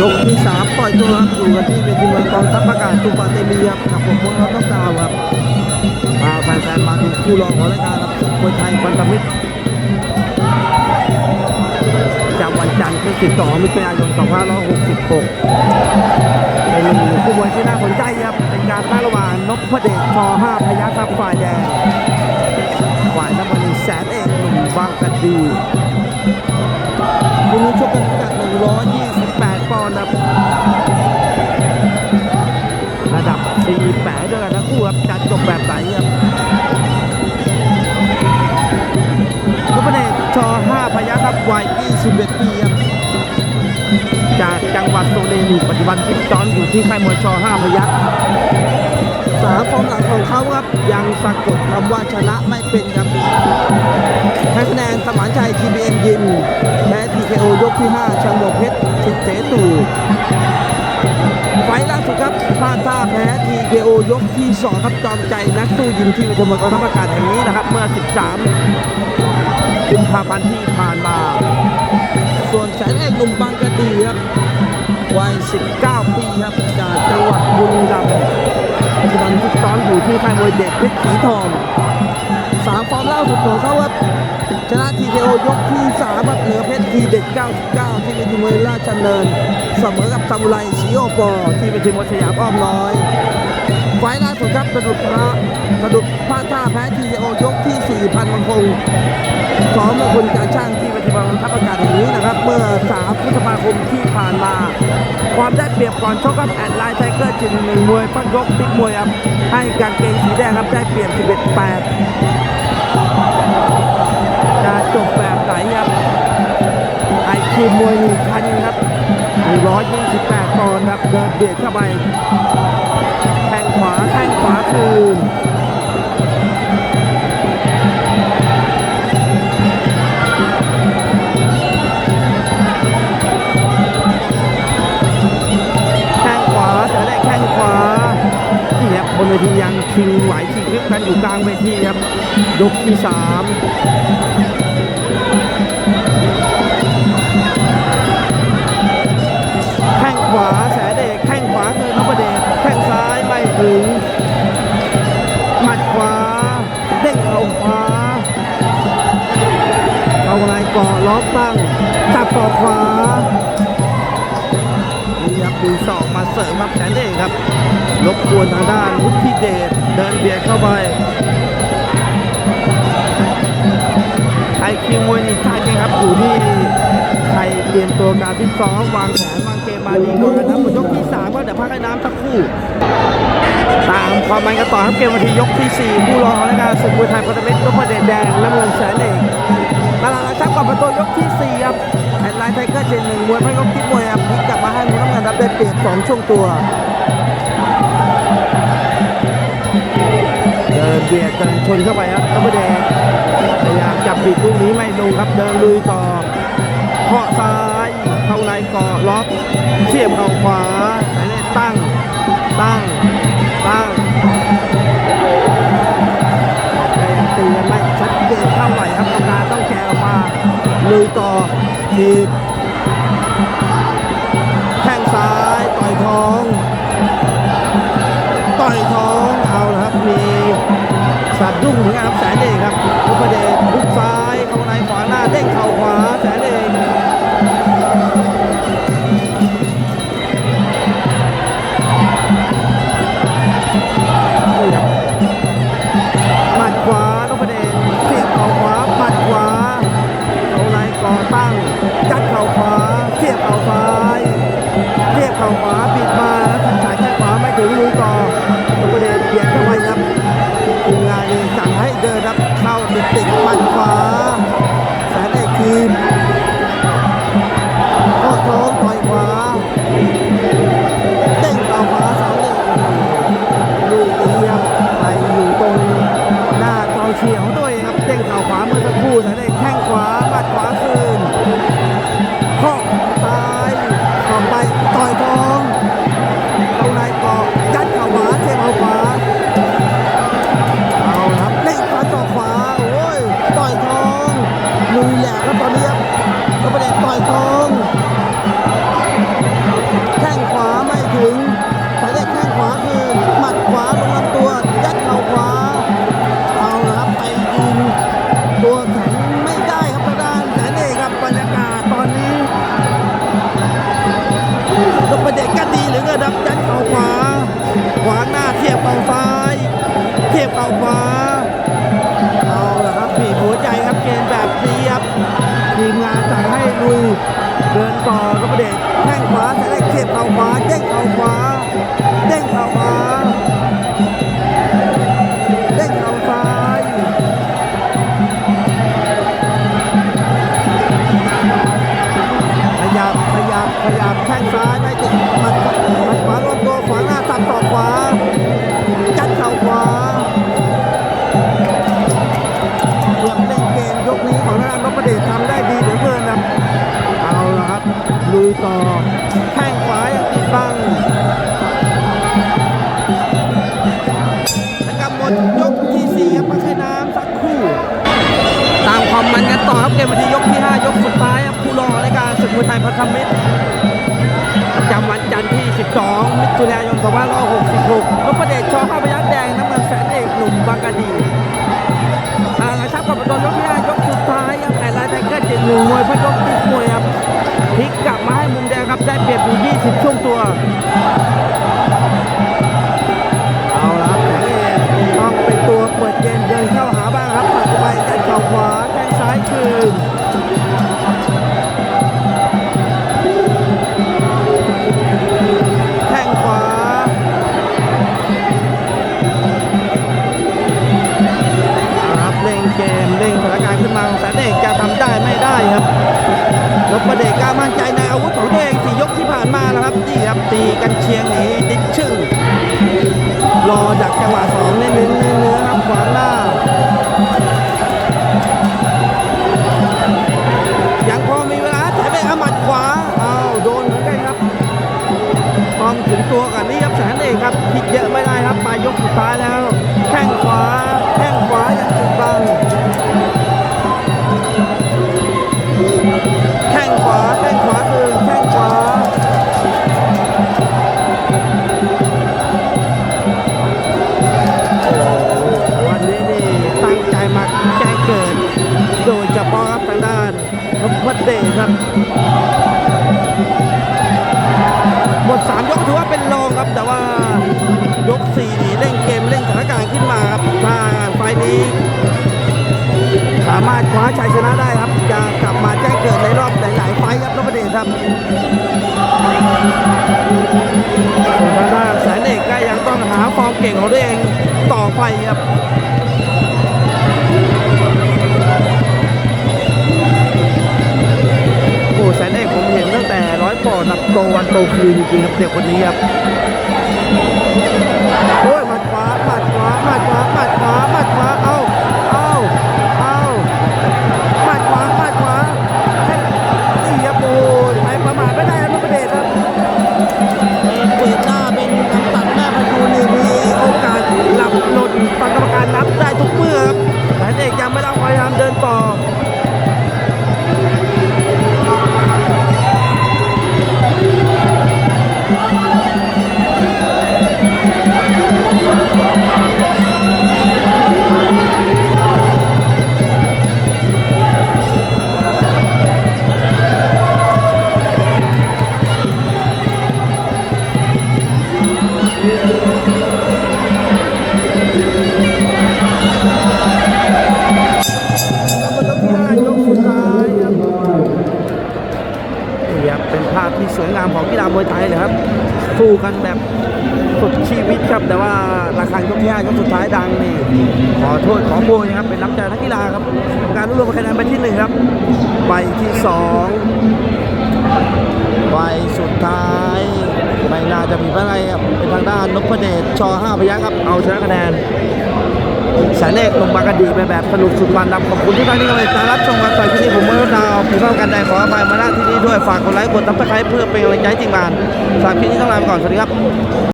ยกที่สามปล่อยตัวครับอยู่กันที่เวทีมวยกองทัพอากาศตุปาเตมีครับกับผมพงษ์รัตน์ดาวครับพาแฟนๆมาดูคู่รองของรายการครับมวยไทยพันธมิตรประจำวันจันทร์ที่12มิถุนายน2566เป็นหนึ่งคู่มวยที่น่าสนใจครับเป็นการต้าระหว่างนพเดชช5พยัคฆ์ครับฝ่ายแดงฝ่ายน้ำมันแสนเอกหนุ่มบางกะดีคู่นี้ชกกันพิกัด128 ระดับ48ด้วยกันทั้งคู่ครับจะจบแบบไหนครับลูกประเดชช5พยัคฆ์ครับวัย21ปีครับจากจังหวัดสุรินทร์ปัจจุบันฟิตซ้อมอยู่ที่ค่ายมวยชอ5พยัคฆ์สามฟอร์มหลังของเขาครับยังสะกดคำว่าชนะไม่เป็นครับให้คะแนนสมานชัย TBM ยิมแพ้ TKO ยกที่5ชังโบกเพชรสิทธิ์เสตูไฟล์ล่าสุดครับพลาดท่าแพ้ TKO ยกที่2ครับจอมใจนักสู้ยิมที่วิทยมวยกองทัพอากาศแห่งนี้นะครับ เมื่อ 13 กุมภาพันธ์ที่ผ่านมา ส่วนแสนเอกหนุ่มบางกะดีครับวัย 19 ปีครับจากจังหวัดบุรีรัมย์ปัจจุบันฟิตซ้อมอยู่ที่ค่ายมวยเด็กเพชรสีทองสามฟอร์มล่าสุดของเขาครับชนะทีเยกที่สามครับเหนือเพชรทีเด็ด 99 ที่เป็นทีมวยราชดำเนิน เสมอกับซามูไรสีโอปอ ที่เป็นทีมวยสยามอ้อมน้อย ไฟล่าสุดครับสะดุดพระสะดุดพลาดท่าแพ้ทีเอยกที่ 4 พันมังคงซ้อมกับคุณการช่างที่ป็นทีมวยทัพอากาศแห่งนี้นะครับ เมื่อ 3 พฤษภาคมที่ผ่านมา ความได้เปรียบก่อนชกกับแอดไลน์ไทเกอร์จินหนึ่งมวยปั้นยกติ๊กมวยครับ ให้กางเกงสีแดงครับได้เปรียบ 11 8จะจบแบบไหนครับไอคิวมวยหนึ่งพันครับ128ปอนด์ครับเดินเบียดเข้าไป ขวาแข้งขวาคืนแข้งขวาเสือได้แข้งขวานี่ครับบนเวทียังชิงไหวชิงคลิปกันอยู่กลางเวทีครับยกที่สาม วนทางด้านวุฒิเดชเดินเบียดเข้าไปไอคิวมวยนี่ท่าจริงครับอยู่ที่ไทยเตรียมตัวการที่ซ้อมวางแผนวางเกมมาดีก่อนนะครับหมดยกที่3ก็เดี๋ยวพักให้น้ำสักครู่ตามความมันกันต่อครับเกมวันที่ยกที่4ผู้รองของรายการศึกมวยไทยพันธมิตรนพเดชแดงและเมืองแสนเอกตลาดหลักรัพย์ก่อนประตูยกที่4ครับแอดไลน์ไทเกอร์เจนหนึ่งมวยพันยกที่มวยครับพลิกกลับมาให้มุมน้ำเงินรับได้เปรียบ2ช่วงตัว เดินเบียดเดินชนเข้าไปครับนพเดชพยายามจับบิดลูกนี้ไม่ลงครับเดินลุยต่อเคาะซ้ายเข้าในเกาะล็อกเสียบเข่าขวาแสนเอกตั้งตั้งตั้งแต่ตีกันไม่ชัดเจนเท่าไหร่ครับกรรมการต้องแกะออกมาลุยต่อทีบแข้งซ้ายต่อยท้อง ต่อยท้อง สับดุ้งเหมือนกันครับแสนเอกครับลุกเดชลุกซ้ายเข้าในขวาหน้าเด้งเข่าขวาแสนเอกนี่ครับหมัดขวาลุกเดชเสียบเข่าขวาหมัดขวาเข้าในก่อตั้งยัดเข่าขวาเสียบเข่าซ้ายเสียบเข่าขวา เดินต่อนพเดชแข้งขวาแสนเอกเสียบเข่าขวาเด้งเข่าขวาเด้งเข่าขวาเด้งเข่าซ้ายขยับขยับขยับแข้งซ้ายไม่ติดมัดมัดขวาลงตัวขวาหน้าสับต่อขวา ยต่อ แข้งขวายังติดบังและกำหมดยกที่สี่ครับพักให้น้ำสักคู่ ตามความมันกันต่อครับเกมวันที่ยกที่ 5 ยกสุดท้ายครับผู้รองรายการศึกมวยไทยพัฒนมิตรประจำวันจันทร์ที่ 12 มิถุนายน2566นพเดชชอข้าพยัคฆ์แดงน้ำเงินแสนเอกหนุ่มบางกะดีทางกระชับกับตอนยกที่ห้ายกสุดท้ายครับแต่ลายไทเกอร์เจ็ดหนึ่งมวยพระยกติดมวยครับพลิกกลับมา ชียงหนีติดชื่อรอดักจังหวะสองเน้นเนื้อเนื้อครับขวางหน้า ยังพอมีเวลาแต่เป็นอามัดขวาอ้าวโดนเหมือนกันครับต้องถึงตัวกันนี่ครับแสนเอกครับผิดเยอะไม่ได้ครับปลายยกสุดท้ายแล้ว แข้งขวา แข้งขวายังติดบัง เกิดโดยเฉพาะครับทางด้านนพเดชครับหมด3ยกถือว่าเป็นรองครับ แต่ว่ายก4นี่เร่งเกมเร่งสถานการณ์ขึ้นมาครับถ้าไฟนี้ สามารถคว้าชัยชนะได้ครับจะกลับมาแจ้งเกิดในรอบหลาย ๆ ไฟครับนพเดชครับส่วนทางด้านแสนเอกก็ยังต้องหาฟอร์มเก่งของตัวเองต่อไปครับ อนับโตวันโตคืนจริงๆครับเด็กคนนี้ครับโอ้ยมัดขวาหมัดขวาหมัดขวาหมัดขวาหมัดขวาเอาเอาเอาหมัดขวาหมัดขวาให้นี่ครับโอ้ยไม่ประมาทไม่ได้ครับนพเดชครับเป็นเปิดหน้าเป็นกำตัดหน้าประตูนี่มีโอกาสหลับหล่นฟังกรรมการนับได้ทุกมือ สวยงามของกีฬามวยไทยเลยครับสู้กันแบบสุดชีวิตครับ แต่ว่าราคายกที่ห้ายกสุดท้ายดังนี่ขอโทษขอโบยนะครับเป็นน้ำใจนักกีฬาครับ การรวบรวมคะแนนไปที่หนึ่งครับใบที่สองใบสุดท้ายไม่น่าจะมีอะไรครับเป็นทางด้านนพเดชชอห้าพยัคฆ์ครับเอาชนะคะแนน สายเอกลงมากระดีไปแบบสนุกสุดมันครับขอบคุณทุกท่านที่กำลังติดตารับชมกันต่อที่นี่ผมเมื่อดาวผู้เข้ากันใดขออภัยมาณที่นี่ด้วยฝากกดไลค์กดติดตามเพื่อเป็นกำลังใจจริงมานสามพี่นี้ต้องลาไปก่อนสวัสดีครับ